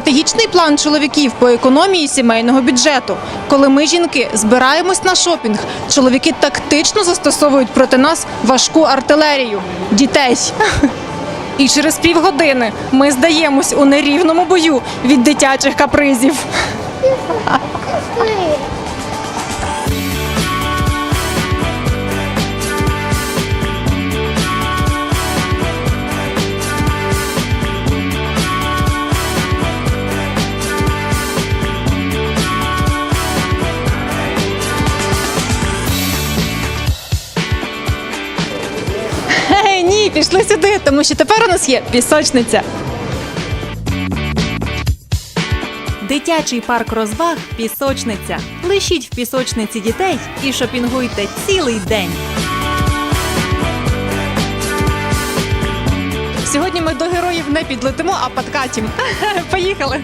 стратегічний план чоловіків по економії сімейного бюджету. Коли ми, жінки, збираємось на шопінг, чоловіки тактично застосовують проти нас важку артилерію дітей. І через півгодини ми здаємось у нерівному бою від дитячих капризів. Пішли сюди, тому що тепер у нас є пісочниця. Дитячий парк розваг пісочниця. Лишіть в пісочниці дітей і шопінгуйте цілий день. Сьогодні ми до героїв не підлетимо, а подкатім. Поїхали.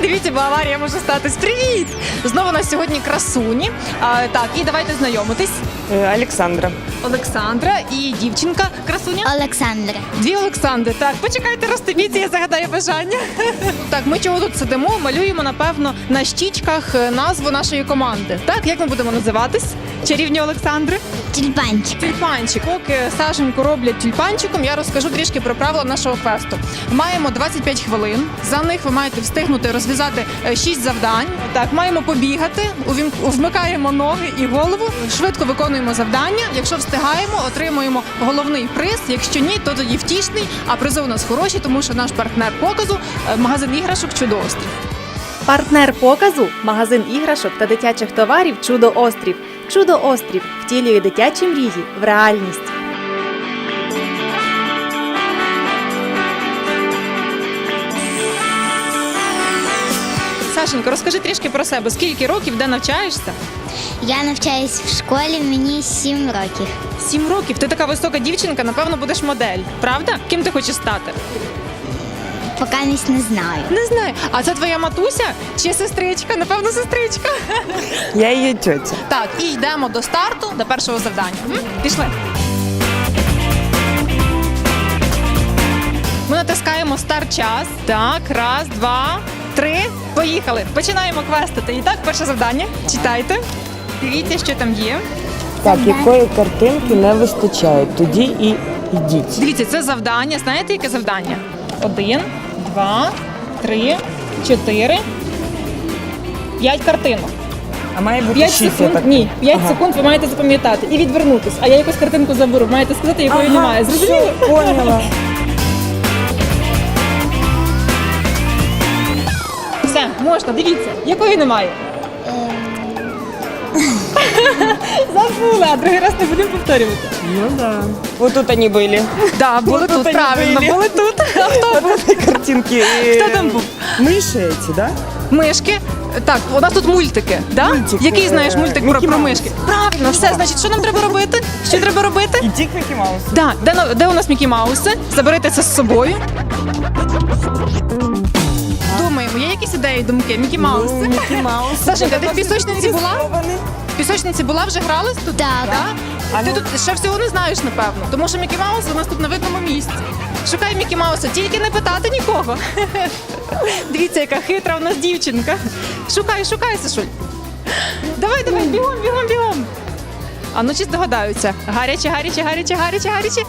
Дивіться, бо аварія може статись. Привіт! Знову у нас сьогодні красуні. А, так, і давайте знайомитись. Е, Олександра. Олександра і дівчинка красуня. Олександре. Дві Олександри. Так, почекайте, розстебіться, я загадаю бажання. Так, ми чого тут сидимо? Малюємо, напевно, на щічках е, назву нашої команди. Так, як ми будемо називатись? Чарівні Олександри? Тюльпанчик. Тюльпанчик. Поки Сашеньку роблять тюльпанчиком, я розкажу трішки про правила нашого квесту. Маємо 25 хвилин. За них ви маєте встигнути розв'язати 6 завдань. Так, маємо побігати, вмикаємо ноги і голову. Швидко виконуємо завдання. Якщо встигаємо, отримуємо головний приз. Якщо ні, то тоді втішний. А призи у нас хороші, тому що наш партнер показу е, магазин іграшок Чудоострів. Партнер показу магазин іграшок та дитячих товарів Чудо Острів. Чудо Острів втілює дитячі мрії в реальність. Сашенько, розкажи трішки про себе. Скільки років, де навчаєшся? Я навчаюсь в школі, мені 7 років. Сім років. Ти така висока дівчинка, напевно, будеш модель. Правда? Ким ти хочеш стати? Поки не знаю. Не знаю. А це твоя матуся чи сестричка? Напевно, сестричка. Я її тьотя. Так, і йдемо до старту, до першого завдання. М? Пішли. Ми натискаємо старт час. Так, раз, два, три. Поїхали. Починаємо квестити. І так, перше завдання. Читайте. Дивіться, що там є. Так, якої картинки не вистачає, тоді і йдіть. Дивіться, це завдання. Знаєте, яке завдання? Один, два, три, чотири, п'ять картинок. А має бути 5 шість, я секунд. так. Ні, 5 Ага. секунд ви маєте запам'ятати і відвернутись. А я якусь картинку заберу. Маєте сказати, якої Ага, немає. Зрозуміло? все, поняла. Все, можна, дивіться, якої немає. Забула, а другий раз не будемо повторювати. Ну да. Вот тут они были. Да, були Ну, тут, тут правильно, вони були. були тут. А хто був? Вот эти картинки. Хто там був? Мыши эти, да? Мишки. Так, у нас тут мультики, да? Мультик, Який е, знаєш мультик про, Мікі про Маус. мишки? Правильно, все, значить, що нам треба робити? Що треба робити? Иди к Микки Маусу. Да, де, на- де у нас Мікі Мауси? Заберете це з собою. Думаємо, є якісь ідеї, думки? Мікі Мауси. Ну, Микки Маус. Сашенька, ти в пісочниці була? В пісочниці була, вже гралась тут? Так. Да? А Ти ну. тут ще всього не знаєш, напевно. Тому що Мікі Маус у нас тут на видному місці. Шукай Мікі Мауса, тільки не питати нікого. Дивіться, яка хитра у нас дівчинка. Шукай, шукай, Сашуль. Давай, давай, бігом, бігом, бігом. А ну чи здогадаються? Гаряче, гаряче, гаряче, гаряче, гаряче.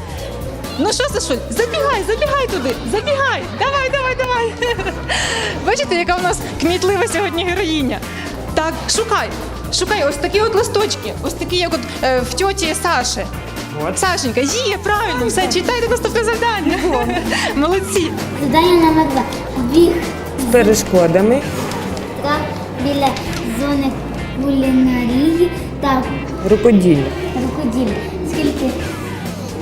Ну що, Сашуль, забігай, забігай туди, забігай. Давай, давай. Бачите, яка у нас кмітлива сьогодні героїня. Так, шукай. Шукай ось такі от листочки, ось такі, як от е, в тьоті Саші. От. Сашенька, є, правильно, все, читайте наступне завдання. Молодці. Завдання номер 2. Біг З перешкодами. так, біля зони кулінарії та Рукоділля. рукоділля. Скільки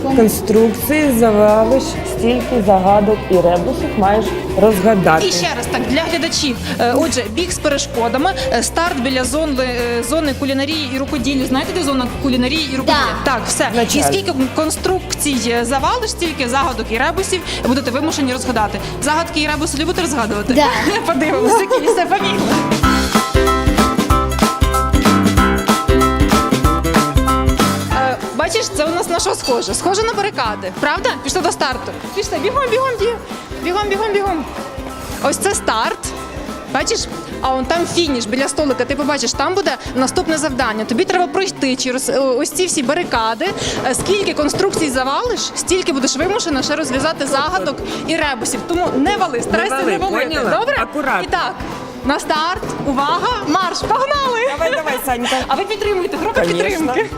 Конструкції, завалиш, стільки загадок і ребусів маєш розгадати. І ще раз так для глядачів. Е, Отже, біг з перешкодами, е, старт біля зони, е, зони кулінарії і рукоділля. Знаєте, де зона кулінарії і рукоділля? Так. Так, все. Началь. І скільки конструкцій завалиш, стільки загадок і ребусів будете вимушені розгадати. Загадки і ребуси любите розгадувати? Да. Подивимося, які все Бачиш, це у нас на що схоже? Схоже на барикади. Правда? Пішли до старту. Пішли, бігом, бігом, бігом. Бігом, бігом, бігом. Ось це старт. Бачиш? А он там фініш біля столика. Ти побачиш, там буде наступне завдання. Тобі треба пройти через е, ось ці всі барикади. Е, Скільки конструкцій завалиш, стільки будеш вимушена ще розв'язати загадок і ребусів. Тому не вали, старайся вали, не валити. поняла? Добре? Акуратно. І так, на старт, увага, марш, погнали! Давай, давай, Санька. А ви підтримуєте, група Конечно. підтримки.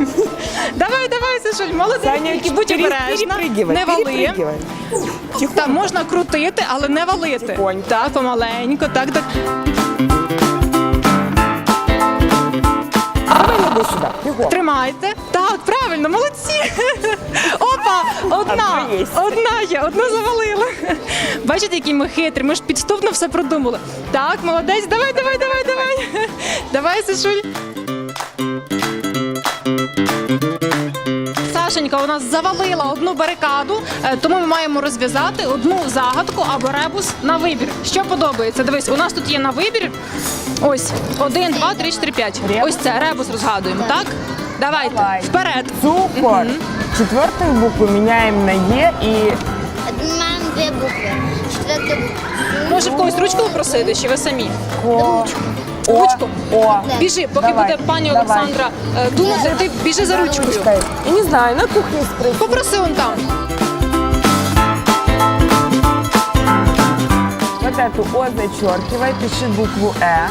давай, давай, Сашуль, молодець, будь пере- обережна, перепрыгивай, не вали. перепрыгивай. Там можна крутити, але не валити. Тихонько. Так, помаленько, так, так. Давай ногу сюда. Бегом. Тримайте. Так, правильно, молодці. Одна, Одна одна є, одна завалила. Бачите, які ми хитрі, ми ж підступно все продумали. Так, молодець, давай, давай, давай, давай. Давай, Сашуль. Сашенька у нас завалила одну барикаду, е, тому ми маємо розв'язати одну загадку або ребус на вибір. Що подобається? Дивись, у нас тут є на вибір. Ось один, два, три, чотири, п'ять. Ребус? Ось це ребус розгадуємо, так? Давайте Давай. вперед. Супер. Четвертую букву меняем на Е и Маємо дві букви. Четверта буква. Може в когось ручку попросити, чи ви самі? Ко. Ручку. О. Біжи, поки Давай, буде пані давай. Олександра е, думати, ти біжи за ручкою. Ручкой. Я не знаю, на кухне спроси. Попроси он там. Вот эту О зачеркивай, пиши букву Э.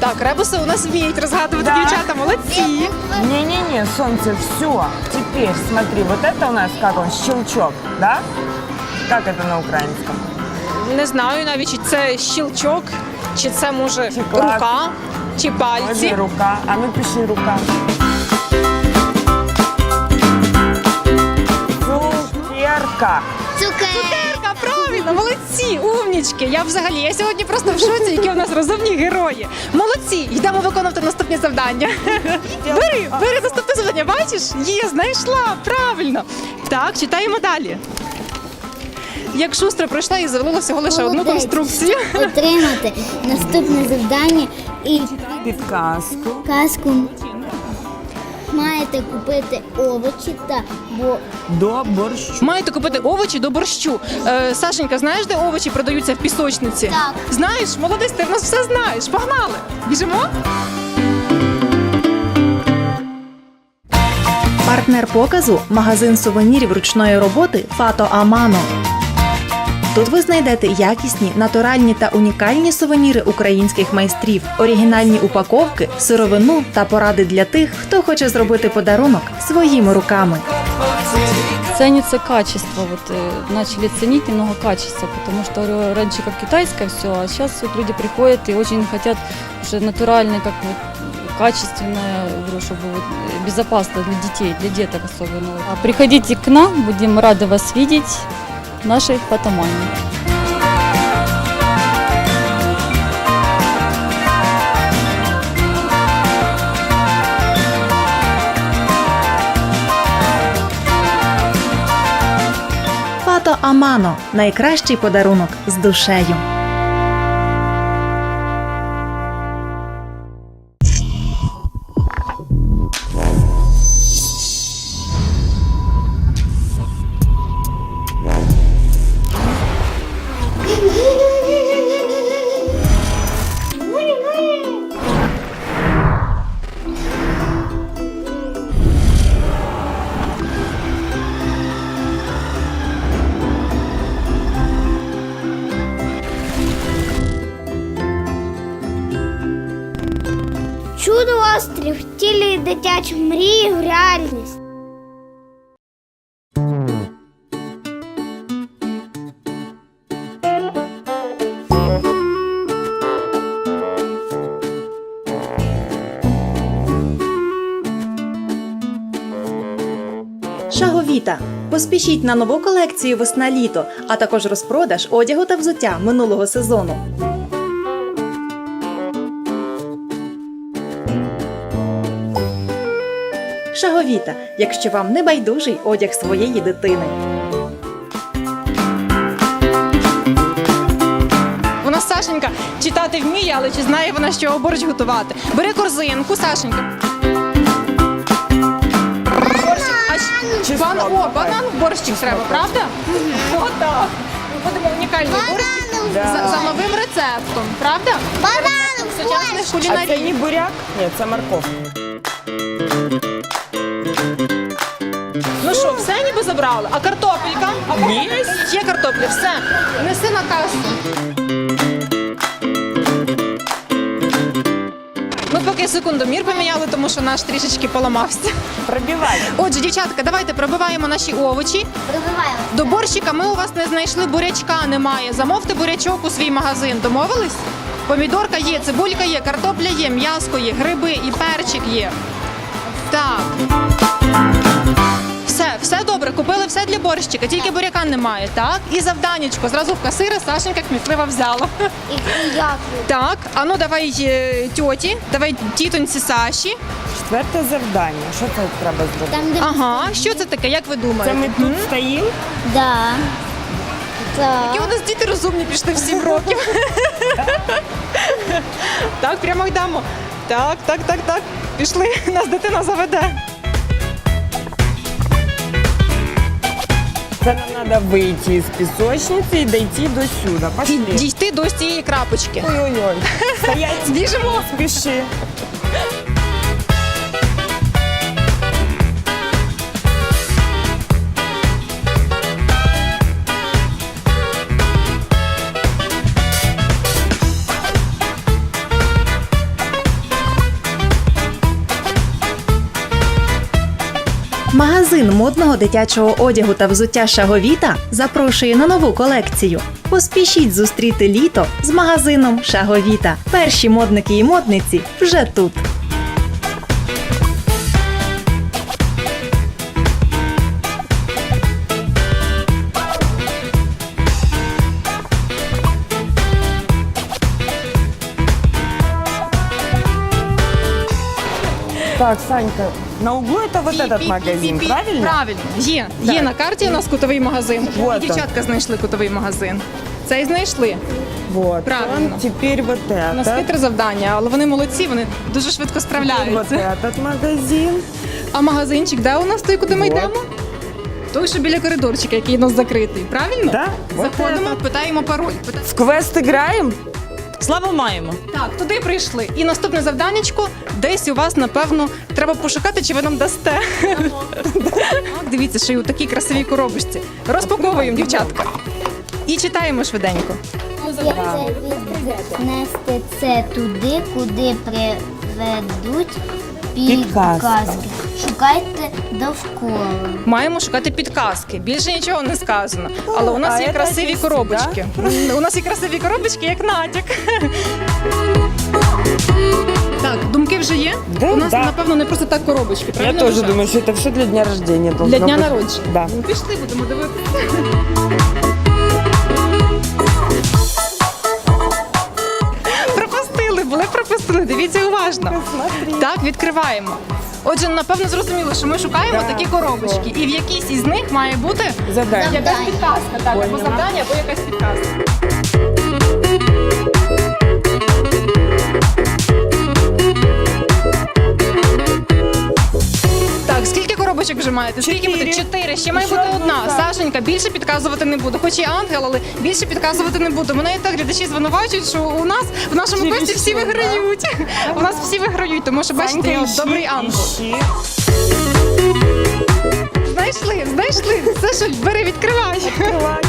Так, ребуси у нас вміють розгадувати Да. дівчата, молодці. Не-не-не, солнце, все. Теперь смотри, вот это у нас как он, щелчок, да? Как это на украинском? Не знаю навіть, чи це щілчок, чи це може Чи клас. рука, чи пальці. Може рука. А ну пиши рука. Цукерка. Цукерка. Правильно, молодці, умнічки. Я взагалі, я сьогодні просто в шоці, які у нас розумні герої. Молодці, йдемо виконувати наступні завдання. Бери, бери наступне завдання. Бачиш? Є, знайшла, правильно. Так, читаємо далі. Як шустро пройшла і завалила всього лише одну Молодець. конструкцію. Отримати наступне завдання і Підказку. казку. Маєте купити овочі та бо До борщу. Маєте купити овочі до борщу. Е, Сашенька, знаєш, де овочі продаються в пісочниці? Так. Знаєш, молодець, ти в нас все знаєш. Погнали! Біжимо? Партнер показу магазин сувенірів ручної роботи Фато Амано. Тут ви знайдете якісні, натуральні та унікальні сувеніри українських майстрів, оригінальні упаковки, сировину та поради для тих, хто хоче зробити подарунок своїми руками. Ценится качество, вот э, начали ценить немного качество, потому что говорю, раньше как китайское все, а сейчас вот люди приходят и очень хотят уже натуральное, как вот качественное, говорю, чтобы вот, э, безопасно для детей, для деток особенно. А приходите к нам, будем рады вас видеть в нашей фотомании. Фото Амано найкращий подарунок з душею. Шаговіта. Поспішіть на нову колекцію весна-літо, а також розпродаж одягу та взуття минулого сезону. Шаговіта, якщо вам не байдужий одяг своєї дитини. Нас Сашенька читати вміє, але чи знає вона, що борщ готувати? Бери корзинку, Сашенька. О, банан в борщик треба, правда? О, так. Ми будемо унікальний борщик за, за новим рецептом, правда? Банан в Сучасних борщ. А це кулінарій. не буряк? Ні, це морковка. Ну що, все ніби забрали? А картопелька? А картопелька? Є картопля, все. Неси на касу. Ми поки секундомір поміняли, тому що наш трішечки поламався. Пробиваємо. Отже, дівчатка, давайте пробиваємо наші овочі. Пробиваємо. До борщика ми у вас не знайшли, бурячка немає. Замовте бурячок у свій магазин. Домовились? Помідорка є, цибулька є, картопля є, м'яско є, гриби і перчик є. Так. Все, добре, купили все для борщика, тільки буряка немає, так? І завданечко. Зразу в касири Сашенька кмітливо взяла. І, і як? Так, а ну давай е, тьоті, давай тітоньці Саші. Четверте завдання. Що це треба зробити? Там, де... Ага, що це таке, як ви Це думаєте? ми тут стоїмо? Да. Які Так. у нас діти розумні пішли в 7 років. так, прямо йдемо. Так, так, так, так. Пішли, нас дитина заведе. Це нам треба вийти з пісочниці і дійти до сюди. Пошли. дійти до цієї крапочки. Ой-ой-ой. Стоять, Біжимо. спіши. Магазин модного дитячого одягу та взуття Шаговіта запрошує на нову колекцію. Поспішіть зустріти літо з магазином Шаговіта. Перші модники і модниці вже тут. Так, Санька, на углу это вот этот магазин, Пі-пі-пі-пі. правильно? Правильно. Є. Є на карті у нас кутовий магазин. Вот І он. дівчатка знайшли кутовий магазин. Цей знайшли. Вот. Правильно. Он теперь вот У нас этот. хитре завдання, але вони молодці, вони дуже швидко Вот справляються. этот магазин. А магазинчик, де у нас той, куди ми Вот. йдемо? Той, що біля коридорчика, який у нас закритий, правильно? Да, вот Заходимо, это. питаємо пароль. Пита- В квест играем? Славу маємо. Так, туди прийшли. І наступне завданечко десь у вас, напевно, треба пошукати, чи ви нам дасте. Так, Дивіться, що й у такій красивій коробочці. Розпаковуємо, дівчатка. І читаємо швиденько. Нести це туди, куди приведуть Підказки. підказки. Шукайте довкола. Маємо шукати підказки. Більше нічого не сказано. Але у нас а є це красиві десь, коробочки. У нас є красиві коробочки, як натяк. Так, думки вже є? Да, У нас, да. напевно, не просто так коробочки. Я правильно, тоже Леша? думаю, что это все для дня рождения должно Для дня быть. народження. Да. Ну, пішли, будемо дивитися. Дивіться уважно. Так, відкриваємо. Отже, напевно, зрозуміло, що ми шукаємо такі коробочки, і в якійсь із них має бути Завдання. якась підказка, так, або завдання, або якась підказка. коробочок вже маєте? Скільки Чотири. буде? Чотири. Ще має Ще бути одну одна. так. Сашенька, більше підказувати не буду. Хоч і ангел, але більше підказувати не буду. Мене і так глядачі звинувачують, що у нас в нашому Через квесті всі що, да? виграють. У нас всі виграють, тому що бачите, я Санька, от добрий ищи, ангел. ищи. Знайшли, знайшли. Саша, бери, відкривай. Открывай.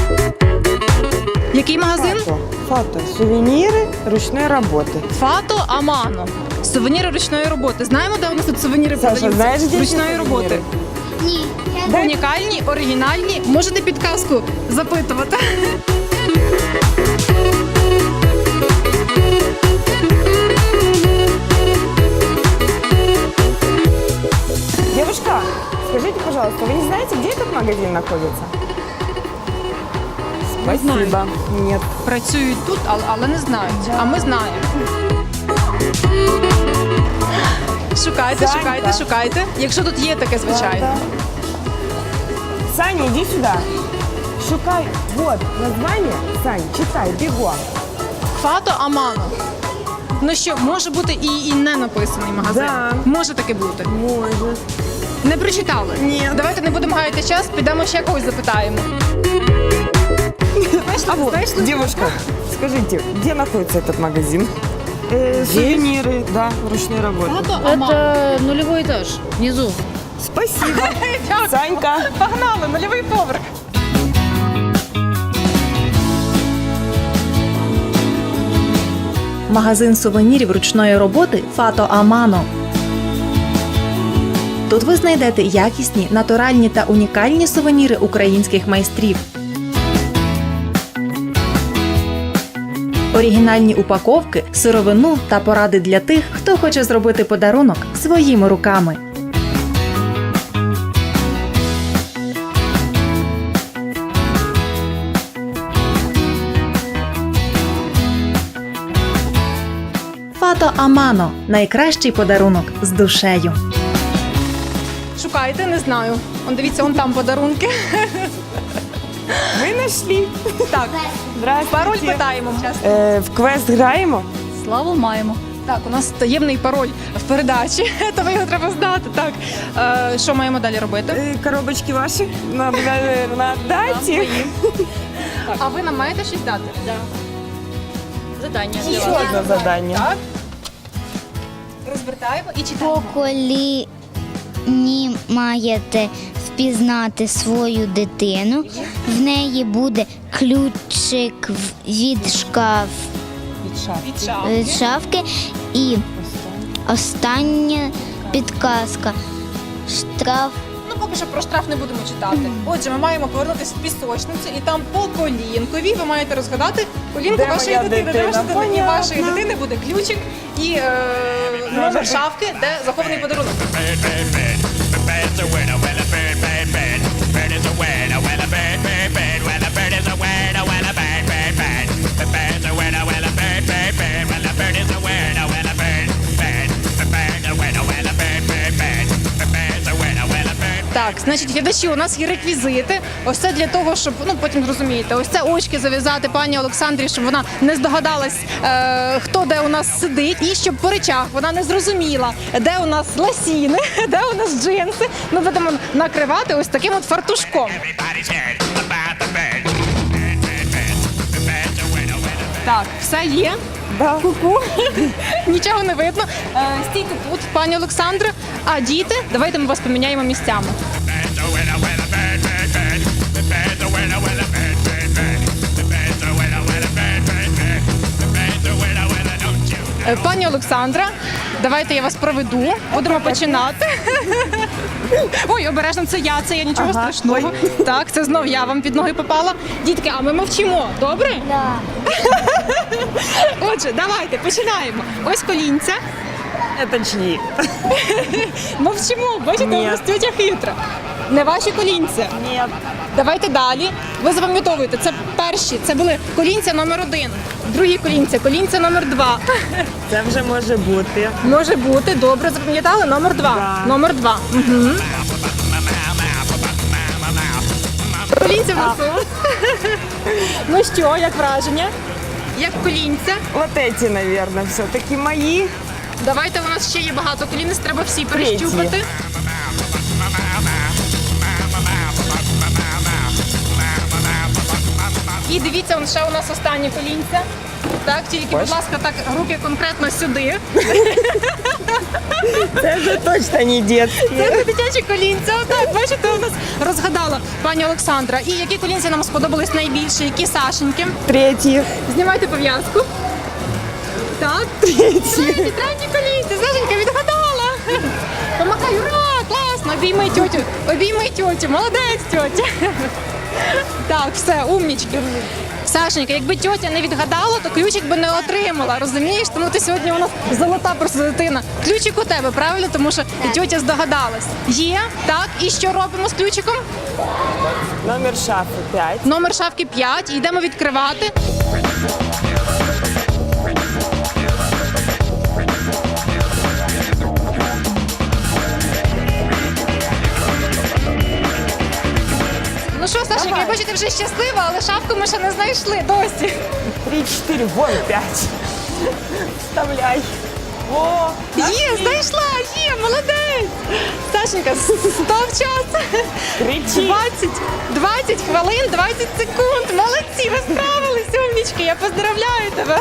Який магазин? Фото. Фото. Сувениры ручной работы. Фато Амано. Сувеніри ручної роботи. Знаємо, де у нас тут сувеніри Саша, знаєш, де ці ручної роботи. Ні, я Унікальні, оригінальні. Можете підказку запитувати. Девушка, скажите, пожалуйста, вы не знаете, где этот магазин находится? Спасибо. Нет. Працюють тут, але, але не знають. А ми знаємо. Шукайте, Санька. шукайте, шукайте. Якщо тут є таке, звичайно. Саня, иди сюда. Шукай. Вот, название. Сань, читай, бегом. Фато Амано. Ну що, може бути і, і не написаний магазин. Да. Може таке бути. Может. Не прочитали? Ні. Давайте не будемо гаяти час, підемо ще когось запитаємо. А вот, девушка, скажите, где находится этот магазин? Э, сувениры, да, ручной работы. Это нулевой этаж, внизу. Спасибо. Санька. Погнали, нульовий поверх. Магазин сувенірів ручної роботи Фато Амано. Тут ви знайдете якісні, натуральні та унікальні сувеніри українських майстрів. Оригінальні упаковки, сировину та поради для тих, хто хоче зробити подарунок своїми руками. Фато Амано найкращий подарунок з душею. Шукайте, не знаю. Он дивіться, он там подарунки. Ми знайшли. Так. Пароль питаємо. Е, в квест граємо? Славу маємо. Так, у нас таємний пароль в передачі, то його треба знати. Так, е, що маємо далі робити? Е, коробочки ваші? Надо, наверное, отдать их. А ви нам маєте щось дати? Задання Еще одно задание. Так. Розвертаємо і читаємо. Коли ні маєте впізнати свою дитину, в неї буде ключик від шкаф Від шапки. від шафки і остання підказка. Штраф Ну, поки що про штраф не будемо читати. Отже, ми маємо повернутися в пісочницю, і там по колінкові ви маєте розгадати колінку Де вашої моя дитини. Де дитина? ваша дитина? І вашої дитини буде ключик і е, номер шафки, де захований подарунок. bird, bird, bird. The bird's a winner, well a bird, bird, bird. Bird is a winner, well a bird. Значить, глядачі, у нас є реквізити. Ось це для того, щоб ну потім зрозумієте, ось це очки зав'язати пані Олександрі, щоб вона не здогадалась, е, хто де у нас сидить, і щоб по речах вона не зрозуміла, де у нас ласіни, де у нас джинси. Ми будемо накривати ось таким от фартушком. Так, все є. Да. Ку-ку. Нічого не видно. Е, стійте тут, пані Олександра. А діти, давайте ми вас поміняємо місцями. Пані Олександра, давайте я вас проведу. Будемо починати. Ой, обережно, це я, це я нічого Ага, страшного. Так, це знов я вам під ноги попала. Дітки, а ми мовчимо, добре? Да. Отже, давайте починаємо. Ось колінця. Это чьи? Мовчимо, бачите, Ні. у нас тетя хитра. Не ваші колінця. Нет. Давайте далі. Ви запам'ятовуєте, це перші, це були колінця номер один, другі колінця, колінця номер два. Це вже може бути. Може бути, добре, запам'ятали? Номер два. Да. Номер два. Угу. Колінця в носу. ну що, як враження? Як колінця? Вот эти, наверное, все-таки мои. Давайте у нас ще є багато колінець, треба всі перещупати. І дивіться, он ще у нас останні колінця. Так, тільки, будь ласка, так руки конкретно сюди. Це вже точно не детські. Це не дитячі колінця. Так, бачите, у нас розгадала пані Олександра. І які колінця нам сподобались найбільше, які Сашеньки. Треті. Знімайте пов'язку. Так. Треті, треті колінці. Сашенька відгадала. Помахай, ура, класно. Обійми тьотю. Обійми тьотю. Молодець, тьотя. Так, все, умнічки. Сашенька, якби тьотя не відгадала, то ключик би не отримала. Розумієш? Тому ти сьогодні у нас золота просто дитина. Ключик у тебе, правильно? Тому що і тьотя здогадалась. Є, так. І що робимо з ключиком? Номер шафи 5. Номер шафки 5. Йдемо відкривати. Що, Давай. я бачу, ти вже щаслива, але шапку ми ще не знайшли досі. 3, 4, вон п'ять. Вставляй. О, Є, знайшла, є, молодець. Саш, Сашенька, стоп час. Кричи. 20, 20 хвилин, 20 секунд. Молодці, ви справились, умнічки. Я поздравляю тебе.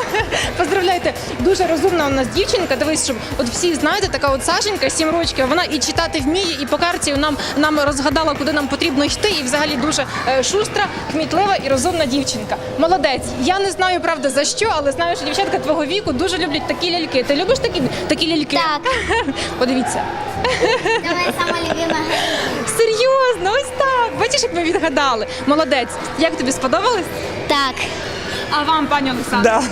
Поздравляйте. Дуже розумна у нас дівчинка. Дивись, щоб от всі знаєте, така от Сашенька, 7 років. Вона і читати вміє, і по карті нам, нам розгадала, куди нам потрібно йти. І взагалі дуже е, шустра, кмітлива і розумна дівчинка. Молодець. Я не знаю, правда, за що, але знаю, що дівчатка твого віку дуже люблять такі ляльки. Ти любиш такі, такі ляльки? Так. Подивіться. Це моя сама любима Серйозно, ось так. Бачиш, як ми відгадали. Молодець. Як тобі сподобалось? Так. А вам, пані Олександр? Да.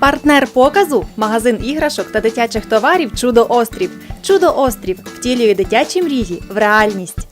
Партнер показу магазин іграшок та дитячих товарів Чудо Острів. Чудо Острів втілює дитячі мрії в реальність.